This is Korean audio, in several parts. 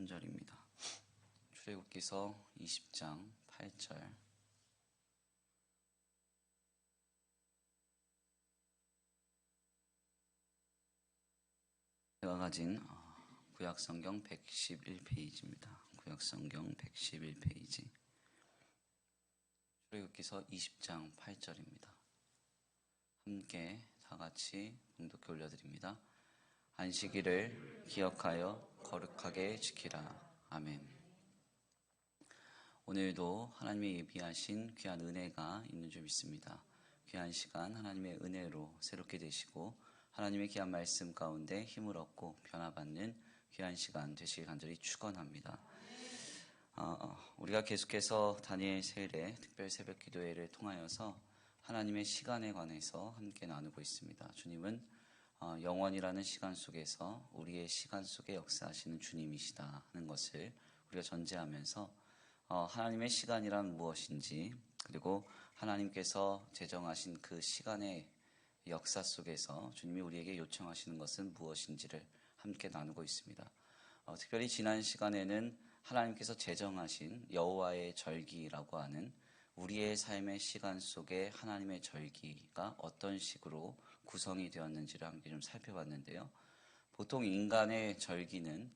한 절입니다. 출애굽기서 20장 8절. 제가 가진 어, 구약성경 111페이지입니다. 구약성경 111페이지. 출애굽기서 20장 8절입니다. 함께 다 같이 봉독해 올려드립니다. 안식일을 기억하여 거룩하게 지키라. 아멘. 오늘도 하나님의 예비하신 귀한 은혜가 있는 줄 믿습니다. 귀한 시간 하나님의 은혜로 새롭게 되시고 하나님의 귀한 말씀 가운데 힘을 얻고 변화받는 귀한 시간 되시길 간절히 축원합니다. 어, 우리가 계속해서 다니엘 세일의 특별 새벽 기도회를 통하여서 하나님의 시간에 관해서 함께 나누고 있습니다. 주님은 어, 영원이라는 시간 속에서 우리의 시간 속에 역사하시는 주님이시다 하는 것을 우리가 전제하면서 어, 하나님의 시간이란 무엇인지 그리고 하나님께서 제정하신 그 시간의 역사 속에서 주님이 우리에게 요청하시는 것은 무엇인지를 함께 나누고 있습니다. 어, 특별히 지난 시간에는 하나님께서 제정하신 여호와의 절기라고 하는 우리의 삶의 시간 속에 하나님의 절기가 어떤 식으로 구성이 되었는지를 함께 좀 살펴봤는데요. 보통 인간의 절기는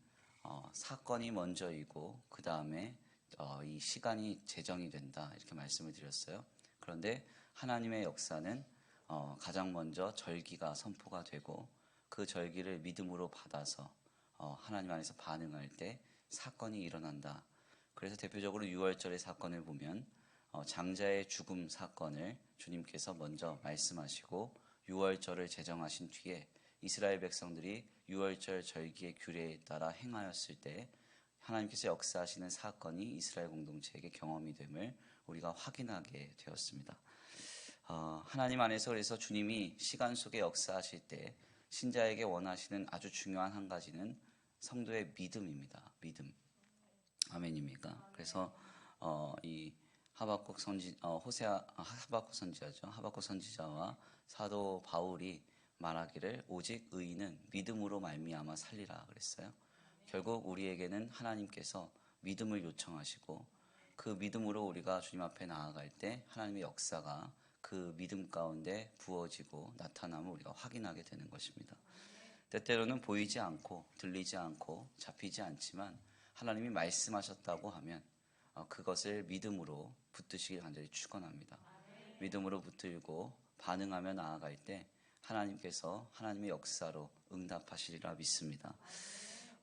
어, 사건이 먼저이고 그 다음에 어, 이 시간이 제정이 된다 이렇게 말씀을 드렸어요. 그런데 하나님의 역사는 어, 가장 먼저 절기가 선포가 되고 그 절기를 믿음으로 받아서 어, 하나님 안에서 반응할 때 사건이 일어난다. 그래서 대표적으로 6월절의 사건을 보면 어, 장자의 죽음 사건을 주님께서 먼저 말씀하시고 6월절을 제정하신 뒤에 이스라엘 백성들이 6월절 절기의 규례에 따라 행하였을 때 하나님께서 역사하시는 사건이 이스라엘 공동체에게 경험이 됨을 우리가 확인하게 되었습니다. 어, 하나님 안에서 그래서 주님이 시간 속에 역사하실 때 신자에게 원하시는 아주 중요한 한 가지는 성도의 믿음입니다. 믿음. 아멘입니까? 그래서 어, 이 하박국 선지 어, 호세아 아, 하박국 선지자죠. 하박국 선지자와 사도 바울이 말하기를 오직 의인은 믿음으로 말미암아 살리라 그랬어요. 결국 우리에게는 하나님께서 믿음을 요청하시고 그 믿음으로 우리가 주님 앞에 나아갈 때 하나님의 역사가 그 믿음 가운데 부어지고 나타남을 우리가 확인하게 되는 것입니다. 때때로는 보이지 않고 들리지 않고 잡히지 않지만 하나님이 말씀하셨다고 하면 어, 그것을 믿음으로 붙드시길 간절히 축원합니다. 믿음으로 붙들고 반응하며 나아갈 때 하나님께서 하나님의 역사로 응답하시리라 믿습니다.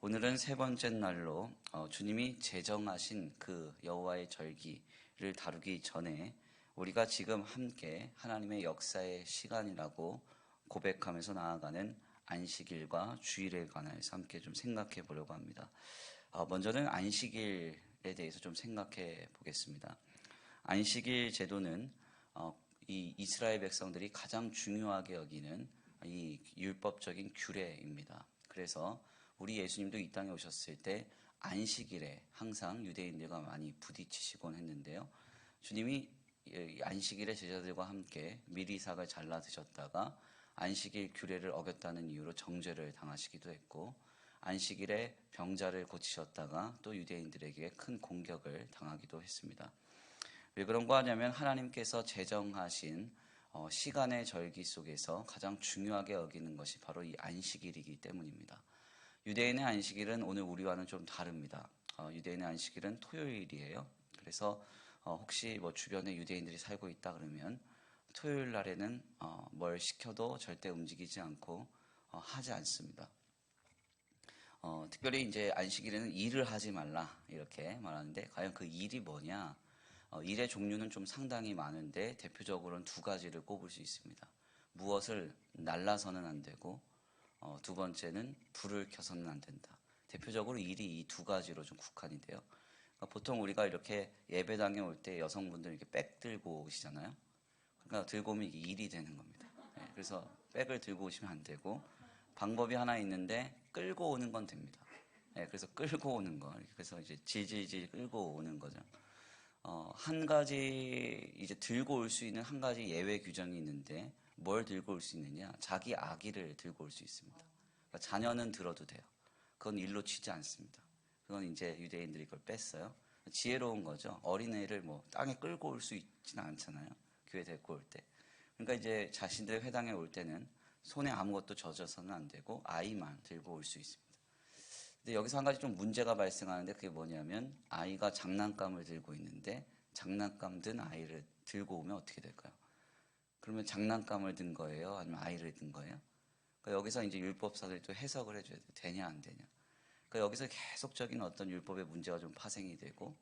오늘은 세 번째 날로 어, 주님이 제정하신 그 여호와의 절기를 다루기 전에 우리가 지금 함께 하나님의 역사의 시간이라고 고백하면서 나아가는 안식일과 주일에 관해서 함께 좀 생각해 보려고 합니다. 어, 먼저는 안식일에 대해서 좀 생각해 보겠습니다. 안식일 제도는 어, 이 이스라엘 백성들이 가장 중요하게 여기는 이 율법적인 규례입니다. 그래서 우리 예수님도 이 땅에 오셨을 때 안식일에 항상 유대인들과 많이 부딪히시곤 했는데요. 주님이 안식일에 제자들과 함께 미리삭을 잘라 드셨다가 안식일 규례를 어겼다는 이유로 정죄를 당하시기도 했고 안식일에 병자를 고치셨다가 또 유대인들에게 큰 공격을 당하기도 했습니다. 왜 그런 거 하냐면 하나님께서 제정하신 어, 시간의 절기 속에서 가장 중요하게 여기는 것이 바로 이 안식일이기 때문입니다. 유대인의 안식일은 오늘 우리와는 좀 다릅니다. 어, 유대인의 안식일은 토요일이에요. 그래서 어, 혹시 뭐 주변에 유대인들이 살고 있다 그러면 토요일 날에는 어, 뭘 시켜도 절대 움직이지 않고 어, 하지 않습니다. 어, 특별히 이제 안식일에는 일을 하지 말라 이렇게 말하는데 과연 그 일이 뭐냐? 어, 일의 종류는 좀 상당히 많은데 대표적으로는 두 가지를 꼽을 수 있습니다. 무엇을 날라서는 안 되고 어, 두 번째는 불을 켜서는 안 된다. 대표적으로 일이 이 두 가지로 좀 국한이 돼요. 그러니까 보통 우리가 이렇게 예배당에 올 때 여성분들 이렇게 백 들고 오시잖아요. 그러니까 들고 오면 일이 되는 겁니다. 네, 그래서 백을 들고 오시면 안 되고 방법이 하나 있는데 끌고 오는 건 됩니다. 네, 그래서 끌고 오는 거. 그래서 이제 질질질 끌고 오는 거죠. 어, 한 가지 이제 들고 올 수 있는 한 가지 예외 규정이 있는데 뭘 들고 올 수 있느냐? 자기 아기를 들고 올 수 있습니다. 그러니까 자녀는 들어도 돼요. 그건 일로 치지 않습니다. 그건 이제 유대인들이 그걸 뺐어요. 지혜로운 거죠. 어린애를 뭐 땅에 끌고 올 수 있지는 않잖아요. 교회 데리고 올 때. 그러니까 이제 자신들 회당에 올 때는 손에 아무것도 젖어서는 안 되고 아이만 들고 올 수 있습니다. 근데 여기서 한 가지 좀 문제가 발생하는데 그게 뭐냐면 아이가 장난감을 들고 있는데 장난감 든 아이를 들고 오면 어떻게 될까요? 그러면 장난감을 든 거예요? 아니면 아이를 든 거예요? 그러니까 여기서 이제 율법사들이 또 해석을 해줘야 돼. 되냐, 안 되냐. 그러니까 여기서 계속적인 어떤 율법의 문제가 좀 파생이 되고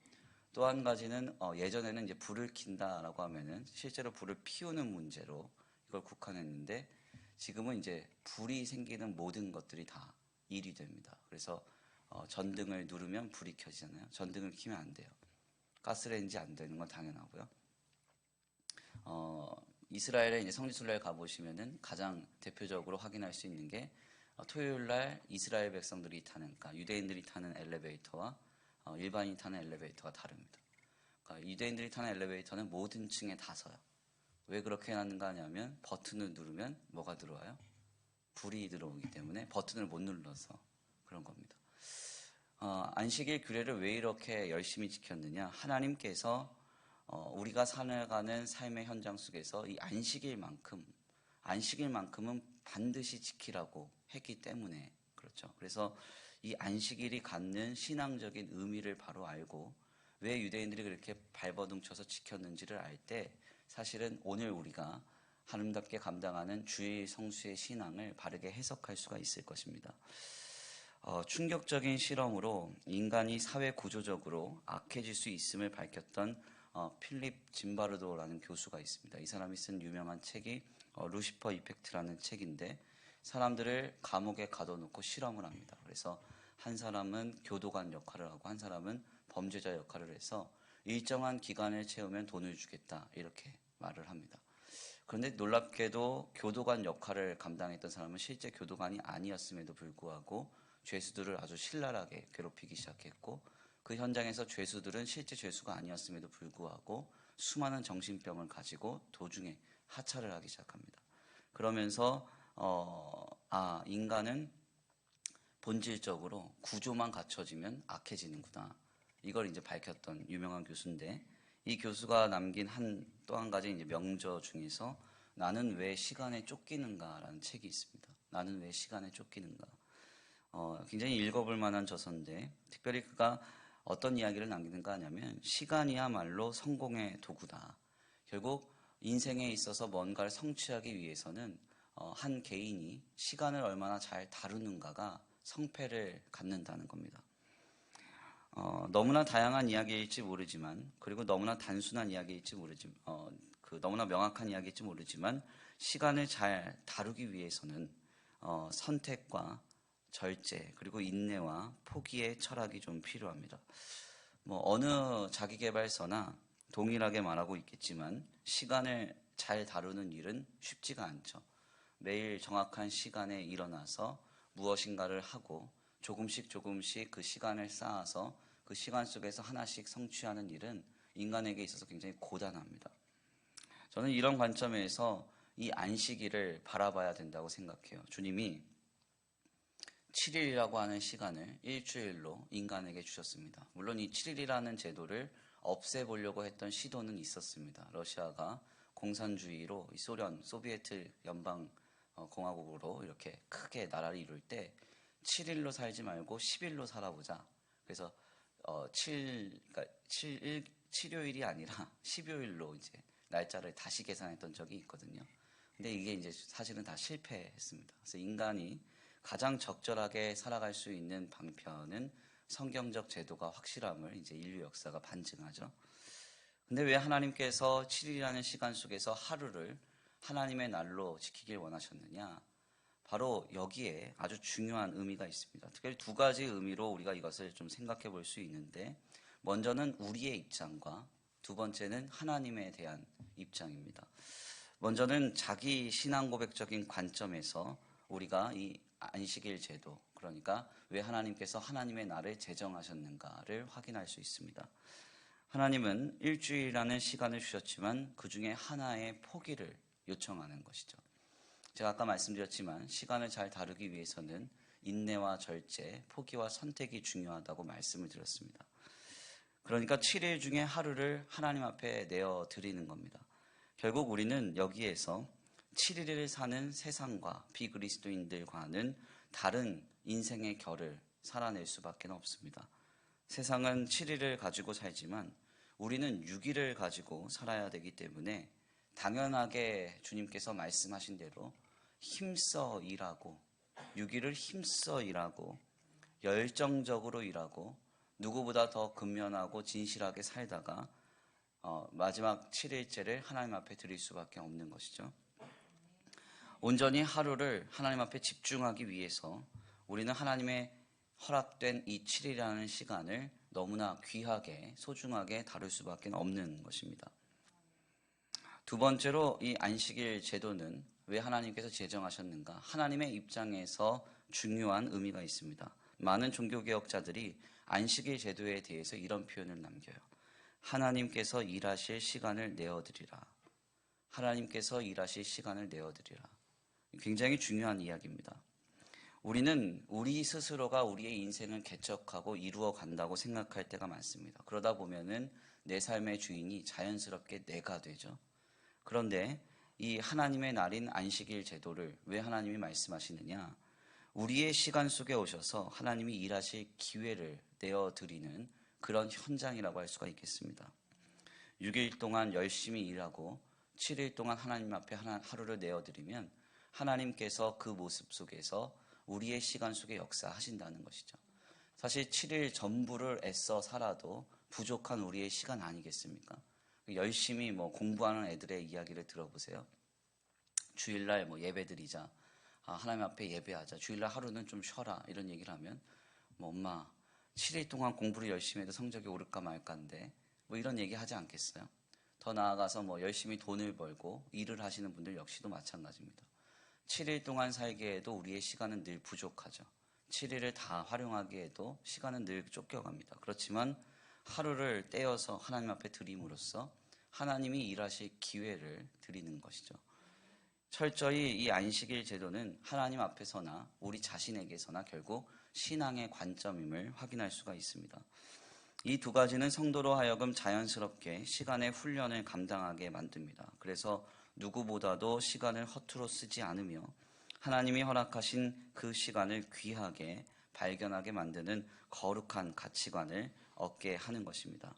또 한 가지는 어, 예전에는 이제 불을 킨다라고 하면은 실제로 불을 피우는 문제로 이걸 국한했는데 지금은 이제 불이 생기는 모든 것들이 다 일이 됩니다. 그래서 어, 전등을 누르면 불이 켜지잖아요. 전등을 켜면 안 돼요. 가스레인지 안 되는 건 당연하고요. 어, 이스라엘에 이제 성지순례 가보시면은 가장 대표적으로 확인할 수 있는 게 어, 토요일 날 이스라엘 백성들이 타는, 그러니까 유대인들이 타는 엘리베이터와 어, 일반인이 타는 엘리베이터가 다릅니다. 그러니까 유대인들이 타는 엘리베이터는 모든 층에 다 서요. 왜 그렇게 해놨는가 하냐면 버튼을 누르면 뭐가 들어와요? 불이 들어오기 때문에 버튼을 못 눌러서 그런 겁니다. 어, 안식일 규례를 왜 이렇게 열심히 지켰느냐? 하나님께서 어, 우리가 살아가는 삶의 현장 속에서 이 안식일만큼 안식일만큼은 반드시 지키라고 했기 때문에 그렇죠. 그래서 이 안식일이 갖는 신앙적인 의미를 바로 알고 왜 유대인들이 그렇게 발버둥 쳐서 지켰는지를 알 때 사실은 오늘 우리가 하나님답게 감당하는 주의 성수의 신앙을 바르게 해석할 수가 있을 것입니다. 어, 충격적인 실험으로 인간이 사회 구조적으로 악해질 수 있음을 밝혔던 어, 필립 짐바르도라는 교수가 있습니다. 이 사람이 쓴 유명한 책이 어, 루시퍼 이펙트라는 책인데 사람들을 감옥에 가둬놓고 실험을 합니다. 그래서 한 사람은 교도관 역할을 하고 한 사람은 범죄자 역할을 해서 일정한 기간을 채우면 돈을 주겠다 이렇게 말을 합니다. 그런데 놀랍게도 교도관 역할을 감당했던 사람은 실제 교도관이 아니었음에도 불구하고 죄수들을 아주 신랄하게 괴롭히기 시작했고 그 현장에서 죄수들은 실제 죄수가 아니었음에도 불구하고 수많은 정신병을 가지고 도중에 하차를 하기 시작합니다. 그러면서 어, 아 인간은 본질적으로 구조만 갖춰지면 악해지는구나. 이걸 이제 밝혔던 유명한 교수인데 이 교수가 남긴 한 또 한 가지 이제 명저 중에서 나는 왜 시간에 쫓기는가라는 책이 있습니다. 나는 왜 시간에 쫓기는가. 어, 굉장히 읽어볼 만한 저서인데 특별히 그가 어떤 이야기를 남기는가 하냐면 시간이야말로 성공의 도구다. 결국 인생에 있어서 뭔가를 성취하기 위해서는 어, 한 개인이 시간을 얼마나 잘 다루는가가 성패를 갖는다는 겁니다. 어, 너무나 다양한 이야기일지 모르지만 그리고 너무나 단순한 이야기일지 모르지만 어, 그 너무나 명확한 이야기일지 모르지만 시간을 잘 다루기 위해서는 어, 선택과 절제 그리고 인내와 포기의 철학이 좀 필요합니다. 뭐 어느 자기개발서나 동일하게 말하고 있겠지만 시간을 잘 다루는 일은 쉽지가 않죠. 매일 정확한 시간에 일어나서 무엇인가를 하고 조금씩 조금씩 그 시간을 쌓아서 그 시간 속에서 하나씩 성취하는 일은 인간에게 있어서 굉장히 고단합니다. 저는 이런 관점에서 이 안식일을 바라봐야 된다고 생각해요. 주님이 7일이라고 하는 시간을 일주일로 인간에게 주셨습니다. 물론 이 7일이라는 제도를 없애보려고 했던 시도는 있었습니다. 러시아가 공산주의로 소련, 소비에트 연방 어, 공화국으로 이렇게 크게 나라를 이룰 때 7일로 살지 말고 10일로 살아보자. 그래서 어, 7, 그러니까 7일, 7요일이 아니라 10요일로 이제 날짜를 다시 계산했던 적이 있거든요. 근데 이게 이제 사실은 다 실패했습니다. 그래서 인간이 가장 적절하게 살아갈 수 있는 방편은 성경적 제도가 확실함을 이제 인류 역사가 반증하죠. 근데 왜 하나님께서 7일이라는 시간 속에서 하루를 하나님의 날로 지키길 원하셨느냐? 바로 여기에 아주 중요한 의미가 있습니다. 특별히 두 가지 의미로 우리가 이것을 좀 생각해 볼 수 있는데, 먼저는 우리의 입장과 두 번째는 하나님에 대한 입장입니다. 먼저는 자기 신앙 고백적인 관점에서 우리가 이 안식일 제도, 그러니까 왜 하나님께서 하나님의 날을 제정하셨는가를 확인할 수 있습니다. 하나님은 일주일이라는 시간을 주셨지만 그 중에 하나의 포기를 요청하는 것이죠. 제가 아까 말씀드렸지만 시간을 잘 다루기 위해서는 인내와 절제, 포기와 선택이 중요하다고 말씀을 드렸습니다. 그러니까 7일 중에 하루를 하나님 앞에 내어 드리는 겁니다. 결국 우리는 여기에서 7일을 사는 세상과 비그리스도인들과는 다른 인생의 결을 살아낼 수밖에 없습니다. 세상은 7일을 가지고 살지만 우리는 6일을 가지고 살아야 되기 때문에 당연하게 주님께서 말씀하신 대로 힘써 일하고 6일을 힘써 일하고 열정적으로 일하고 누구보다 더 근면하고 진실하게 살다가 어, 마지막 7일째를 하나님 앞에 드릴 수밖에 없는 것이죠. 온전히 하루를 하나님 앞에 집중하기 위해서 우리는 하나님의 허락된 이 7일이라는 시간을 너무나 귀하게 소중하게 다룰 수밖에 없는 것입니다. 두 번째로 이 안식일 제도는 왜 하나님께서 제정하셨는가? 하나님의 입장에서 중요한 의미가 있습니다. 많은 종교개혁자들이 안식일 제도에 대해서 이런 표현을 남겨요. 하나님께서 일하실 시간을 내어드리라. 하나님께서 일하실 시간을 내어드리라. 굉장히 중요한 이야기입니다. 우리는 우리 스스로가 우리의 인생을 개척하고 이루어 간다고 생각할 때가 많습니다. 그러다 보면은 내 삶의 주인이 자연스럽게 내가 되죠. 그런데 이 하나님의 날인 안식일 제도를 왜 하나님이 말씀하시느냐? 우리의 시간 속에 오셔서 하나님이 일하실 기회를 내어 드리는 그런 현장이라고 할 수가 있겠습니다. 6일 동안 열심히 일하고 7일 동안 하나님 앞에 하루를 내어 드리면 하나님께서 그 모습 속에서 우리의 시간 속에 역사하신다는 것이죠. 사실 7일 전부를 애써 살아도 부족한 우리의 시간 아니겠습니까? 열심히 뭐 공부하는 애들의 이야기를 들어보세요. 주일날 뭐 예배드리자. 아, 하나님 앞에 예배하자. 주일날 하루는 좀 쉬어라. 이런 얘기를 하면 뭐 엄마 7일 동안 공부를 열심히 해도 성적이 오를까 말까인데 뭐 이런 얘기 하지 않겠어요? 더 나아가서 뭐 열심히 돈을 벌고 일을 하시는 분들 역시도 마찬가지입니다. 7일 동안 살기에도 우리의 시간은 늘 부족하죠. 7일을 다 활용하기에도 시간은 늘 쫓겨갑니다. 그렇지만 하루를 떼어서 하나님 앞에 드림으로써 하나님이 일하실 기회를 드리는 것이죠. 철저히 이 안식일 제도는 하나님 앞에서나 우리 자신에게서나 결국 신앙의 관점임을 확인할 수가 있습니다. 이 두 가지는 성도로 하여금 자연스럽게 시간의 훈련을 감당하게 만듭니다. 그래서 누구보다도 시간을 허투루 쓰지 않으며 하나님이 허락하신 그 시간을 귀하게 발견하게 만드는 거룩한 가치관을 얻게 하는 것입니다.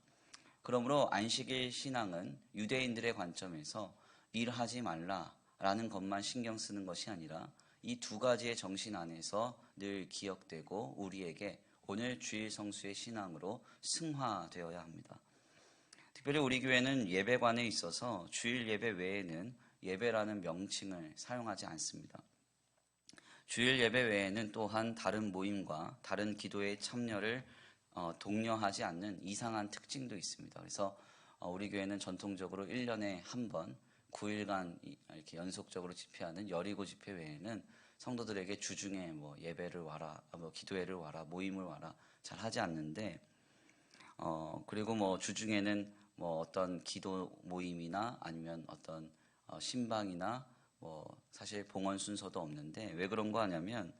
그러므로 안식일 신앙은 유대인들의 관점에서 일하지 말라라는 것만 신경 쓰는 것이 아니라 이 두 가지의 정신 안에서 늘 기억되고 우리에게 오늘 주일 성수의 신앙으로 승화되어야 합니다. 특별히 우리 교회는 예배관에 있어서 주일 예배 외에는 예배라는 명칭을 사용하지 않습니다. 주일 예배 외에는 또한 다른 모임과 다른 기도에 참여를 어, 독려하지 않는 이상한 특징도 있습니다. 그래서 어, 우리 교회는 전통적으로 1년에 한 번 9일간 이렇게 연속적으로 집회하는 여리고 집회 외에는 성도들에게 주중에 뭐 예배를 와라, 뭐 기도회를 와라, 모임을 와라 잘 하지 않는데 어 그리고 뭐 주중에는 뭐 어떤 기도 모임이나 아니면 어떤 어, 신방이나 뭐 사실 봉헌 순서도 없는데 왜 그런 거 하냐면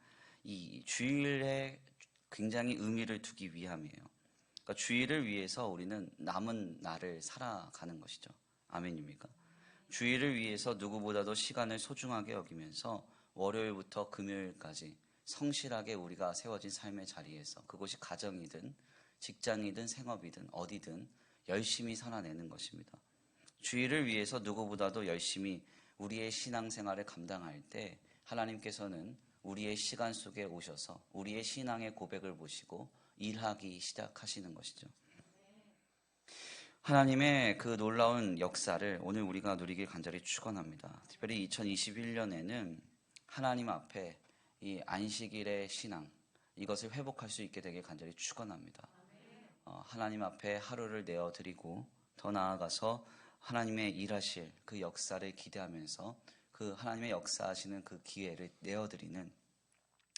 이 주일에 굉장히 의미를 두기 위함이에요. 그러니까 주일을 위해서 우리는 남은 날을 살아가는 것이죠. 아멘입니까? 주일을 위해서 누구보다도 시간을 소중하게 여기면서 월요일부터 금요일까지 성실하게 우리가 세워진 삶의 자리에서 그것이 가정이든 직장이든 생업이든 어디든 열심히 살아내는 것입니다. 주일을 위해서 누구보다도 열심히 우리의 신앙생활을 감당할 때 하나님께서는 우리의 시간 속에 오셔서 우리의 신앙의 고백을 보시고 일하기 시작하시는 것이죠. 하나님의 그 놀라운 역사를 오늘 우리가 누리길 간절히 축원합니다. 특별히 2021년에는 하나님 앞에 이 안식일의 신앙 이것을 회복할 수 있게 되길 간절히 축원합니다. 어, 하나님 앞에 하루를 내어 드리고 더 나아가서 하나님의 일하실 그 역사를 기대하면서 그 하나님의 역사하시는 그 기회를 내어드리는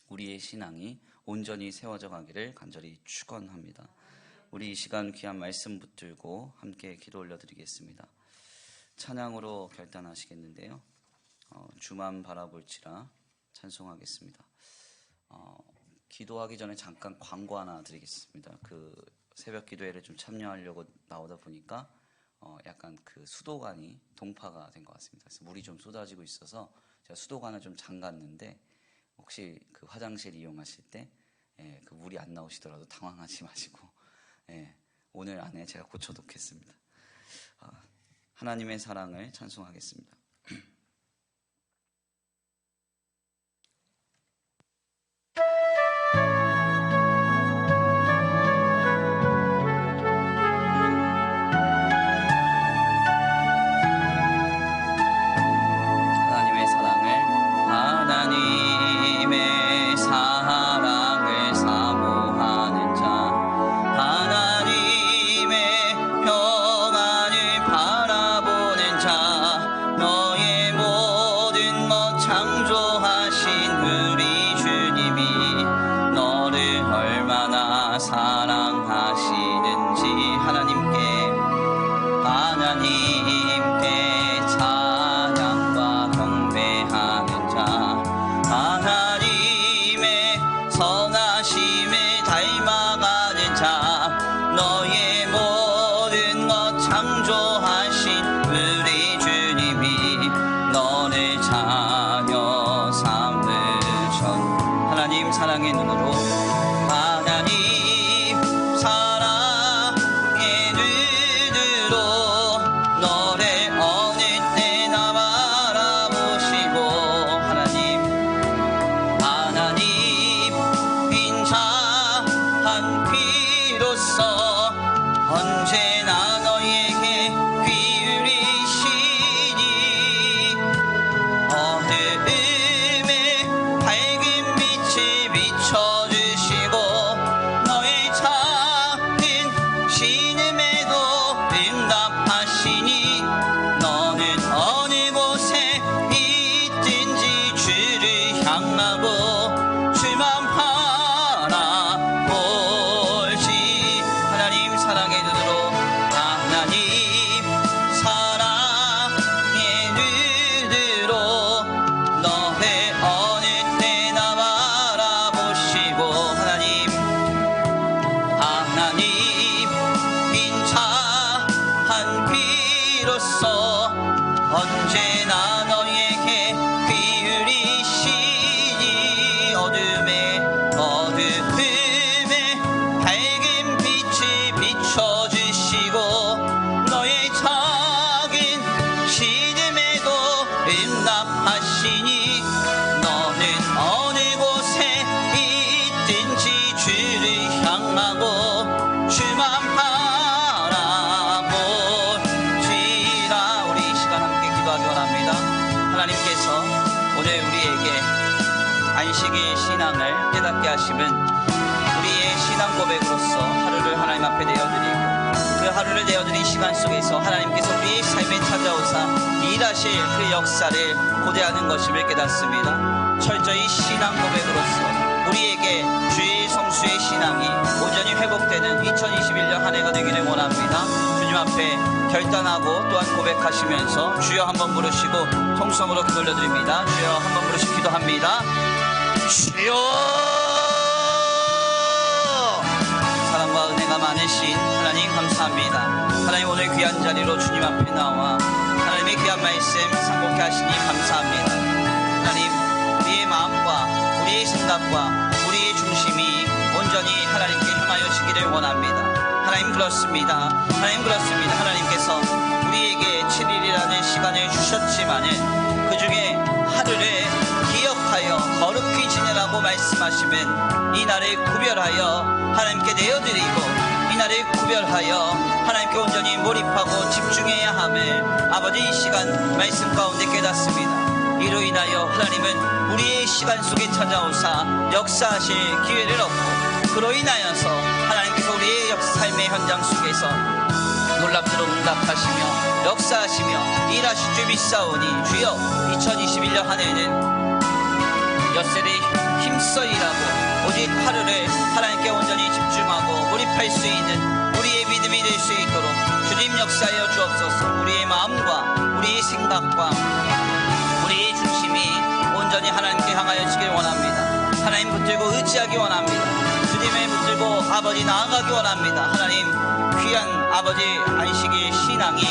우리의 신앙이 온전히 세워져 가기를 간절히 축원합니다. 우리 이 시간 귀한 말씀 붙들고 함께 기도 올려드리겠습니다. 찬양으로 결단하시겠는데요. 어, 주만 바라볼지라 찬송하겠습니다. 어, 기도하기 전에 잠깐 광고 하나 드리겠습니다. 그 새벽 기도회를 좀 참여하려고 나오다 보니까 어 약간 그 수도관이 동파가 된 것 같습니다. 그래서 물이 좀 쏟아지고 있어서 제가 수도관을 좀 잠갔는데 혹시 그 화장실 이용하실 때 예, 그 물이 안 나오시더라도 당황하지 마시고 예, 오늘 안에 제가 고쳐놓겠습니다. 아, 하나님의 사랑을 찬송하겠습니다. 일하실 그 역사를 고대하는 것임을 깨닫습니다. 철저히 신앙 고백으로서 우리에게 주의 성수의 신앙이 온전히 회복되는 2021년 한 해가 되기를 원합니다. 주님 앞에 결단하고 또한 고백하시면서 주여 한번 부르시고 통성으로 그 돌려드립니다. 주여 한번 부르시 기도합니다. 주여 사랑과 은혜가 많으신 하나님 감사합니다. 하나님 오늘 귀한 자리로 주님 앞에 나와 하나님의 귀한 말씀 상복해 하시니 감사합니다. 하나님 우리의 마음과 우리의 생각과 우리의 중심이 온전히 하나님께 향하여지기를 원합니다. 하나님 그렇습니다. 하나님 그렇습니다. 하나님께서 우리에게 7일이라는 시간을 주셨지만은 그 중에 하루를 기억하여 거룩히 지내라고 말씀하시면 이 날을 구별하여 하나님께 내어드리고 이 날을 구별하여 하나님께 온전히 몰입하고 집중해야 함을 아버지 이 시간 말씀 가운데 깨닫습니다. 이로 인하여 하나님은 우리의 시간 속에 찾아오사 역사하실 기회를 얻고 그로 인하여서 하나님께서 우리의 역- 삶의 현장 속에서 놀랍도록 응답하시며 역사하시며 일하실 줄 믿사오니 주여 2021년 한 해는 엿새를 힘써 일하고 오직 하루를 하나님께 온전히 집중하고 몰입할 수 있는 우리의 믿음이 될 수 있도록 주님 역사하여 주옵소서 우리의 마음과 우리의 생각과 우리의 중심이 온전히 하나님께 향하여 지길 원합니다 하나님 붙들고 의지하기 원합니다. 주님을 붙들고 아버지 나아가기 원합니다. 하나님 아버지 안식일 신앙이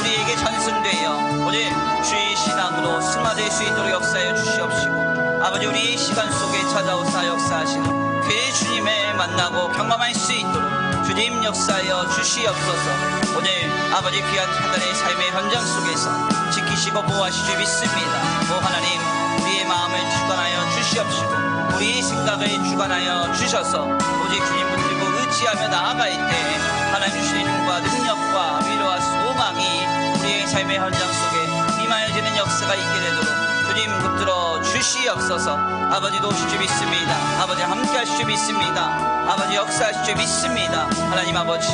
우리에게 전승되어 오늘 주의 신앙으로 승화될 수 있도록 역사해 주시옵시고 아버지 우리 시간 속에 찾아오사 역사하시는 그 주님을 만나고 경험할 수 있도록 주님 역사하여 주시옵소서. 오늘 아버지 귀한 한 달의 삶의 현장 속에서 지키시고 보호하실 줄 믿습니다. 오 하나님 우리의 마음을 주관하여 주시옵시고 우리의 생각을 주관하여 주셔서 오직 주님 붙들고 의지하며 나아갈 때 주시는 힘과 능력과 위로와 소망이 우리의 삶의 현장 속에 임하여지는 역사가 있게 되도록 주님 붙들어 주시옵소서. 아버지 도우실 줄 믿습니다. 아버지 함께 하실 줄 믿습니다. 아버지 역사하실 줄 믿습니다. 하나님 아버지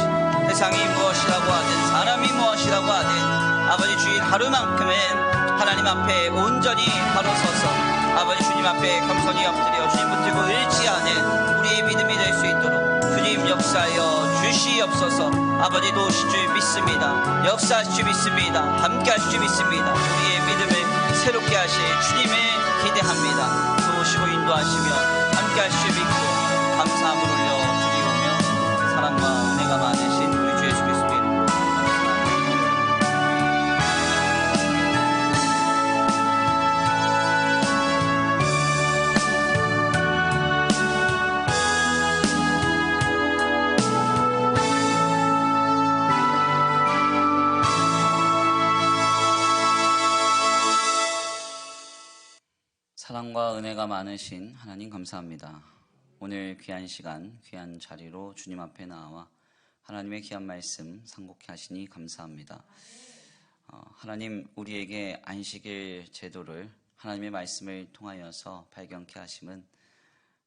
세상이 무엇이라고 하든 사람이 무엇이라고 하든 아버지 주일 하루만큼은 하나님 앞에 온전히 바로 서서 아버지 주님 앞에 겸손히 엎드려 주님 붙들고 의지하는 우리의 믿음이 될 수 있도록 주님 역사하여 주시옵소서. 아버지 도우실 줄 믿습니다. 역사하실 줄 믿습니다. 함께 하실 줄 믿습니다. 우리의 믿음을 새롭게 하실 주님을 기대합니다. 도우시고 인도하시며 함께 하실 줄 믿고 감사함을 올 많으신 하나님 감사합니다. 오늘 귀한 시간, 귀한 자리로 주님 앞에 나와 하나님의 귀한 말씀 상고케 하시니 감사합니다. 어, 하나님 우리에게 안식일 제도를 하나님의 말씀을 통하여서 발견케 하심은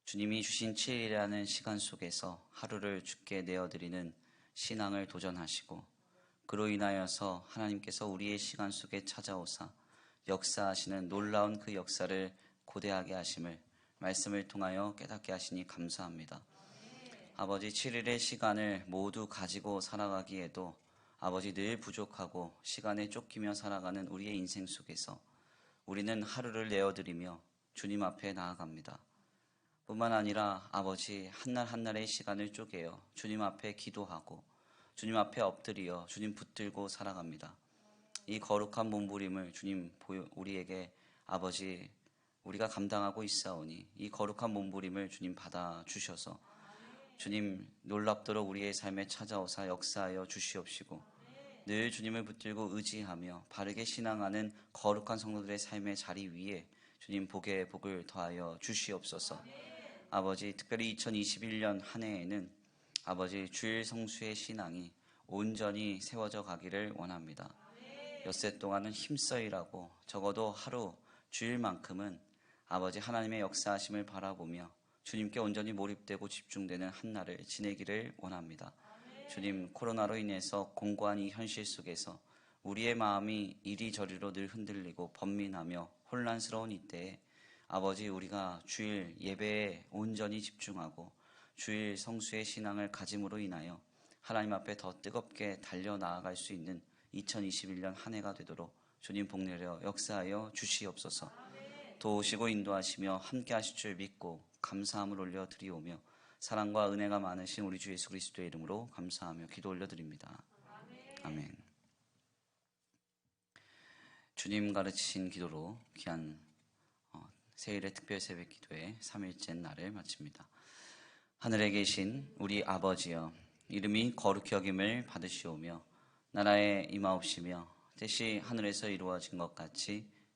주님이 주신 7일이라는 시간 속에서 하루를 주께 내어드리는 신앙을 도전하시고 그로 인하여서 하나님께서 우리의 시간 속에 찾아오사 역사하시는 놀라운 그 역사를 고대하게 하심을 말씀을 통하여 깨닫게 하시니 감사합니다. 아버지 7일의 시간을 모두 가지고 살아가기에도 아버지 늘 부족하고 시간에 쫓기며 살아가는 우리의 인생 속에서 우리는 하루를 내어드리며 주님 앞에 나아갑니다. 뿐만 아니라 아버지 한날 한날의 시간을 쪼개어 주님 앞에 기도하고 주님 앞에 엎드려 주님 붙들고 살아갑니다. 이 거룩한 몸부림을 주님 우리에게 아버지 우리가 감당하고 있사오니 이 거룩한 몸부림을 주님 받아 주셔서 주님 놀랍도록 우리의 삶에 찾아오사 역사하여 주시옵시고 늘 주님을 붙들고 의지하며 바르게 신앙하는 거룩한 성도들의 삶의 자리 위에 주님 복에 복을 더하여 주시옵소서. 아버지 특별히 2021년 한 해에는 아버지 주일 성수의 신앙이 온전히 세워져 가기를 원합니다. 엿새 동안은 힘써 일하고 적어도 하루 주일만큼은 아버지 하나님의 역사하심을 바라보며 주님께 온전히 몰입되고 집중되는 한 날을 지내기를 원합니다. 주님 코로나로 인해서 공고한 이 현실 속에서 우리의 마음이 이리저리로 늘 흔들리고 번민하며 혼란스러운 이때에 아버지 우리가 주일 예배에 온전히 집중하고 주일 성수의 신앙을 가짐으로 인하여 하나님 앞에 더 뜨겁게 달려 나아갈 수 있는 2021년 한 해가 되도록 주님 복내려 역사하여 주시옵소서. 도우시고 인도하시며 함께 하실 줄 믿고 감사함을 올려 드리오며 사랑과 은혜가 많으신 우리 주 예수 그리스도의 이름으로 감사하며 기도 올려 드립니다. 아멘. 주님 가르치신 기도로 귀한 어, 세일의 특별 새벽 기도의 3일째 날을 마칩니다. 하늘에 계신 우리 아버지여 이름이 거룩히 여김을 받으시오며 나라에 임하옵시며 뜻이 하늘에서 이루어진 것 같이